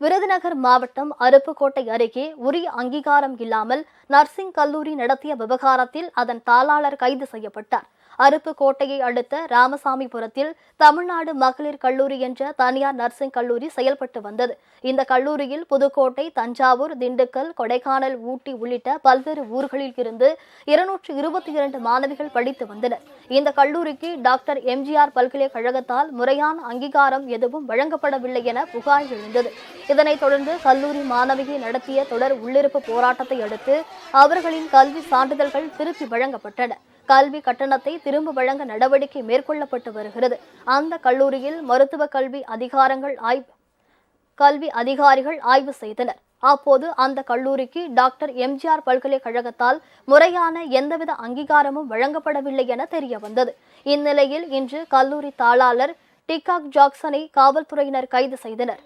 விருதுநகர் மாவட்டம் அருப்புக்கோட்டை அருகே உரிய அங்கீகாரம் இல்லாமல் நர்சிங் கல்லூரி நடத்திய விவகாரத்தில் அதன் தாளாளர் கைது செய்யப்பட்டார். அருப்புக்கோட்டையை அடுத்த ராமசாமிபுரத்தில் தமிழ்நாடு மகளிர் கல்லூரி என்ற தனியார் நர்சிங் கல்லூரி செயல்பட்டு வந்தது. இந்த கல்லூரியில் புதுக்கோட்டை தஞ்சாவூர் திண்டுக்கல் கொடைக்கானல் ஊட்டி உள்ளிட்ட பல்வேறு ஊர்களில் இருந்து இருநூற்று இருபத்தி இரண்டு மாணவிகள் படித்து வந்தனர். இந்த கல்லூரிக்கு டாக்டர் எம்ஜிஆர் பல்கலைக்கழகத்தால் முறையான அங்கீகாரம் எதுவும் வழங்கப்படவில்லை என புகார் எழுந்தது. இதனைத் தொடர்ந்து கல்லூரி மாணவியை நடத்திய தொடர் உள்ளிருப்பு போராட்டத்தை அடுத்து அவர்களின் கல்வி சான்றிதழ்கள் திருப்பி வழங்கப்பட்டன. கல்வி கட்டணத்தை திரும்ப வழங்க நடவடிக்கை மேற்கொள்ளப்பட்டு வருகிறது. அந்த கல்லூரியில் மருத்துவ கல்வி அதிகாரங்கள் ஆய்வு கல்வி அதிகாரிகள் ஆய்வு செய்தனர். அப்போது அந்த கல்லூரிக்கு டாக்டர் எம்ஜிஆர் பல்கலைக்கழகத்தால் முறையான எந்தவித அங்கீகாரமும் வழங்கப்படவில்லை என தெரிய வந்தது இந்நிலையில் இன்று கல்லூரி தாளாளர் டிகாக் ஜாக்சனை காவல்துறையினர் கைது செய்தனர்.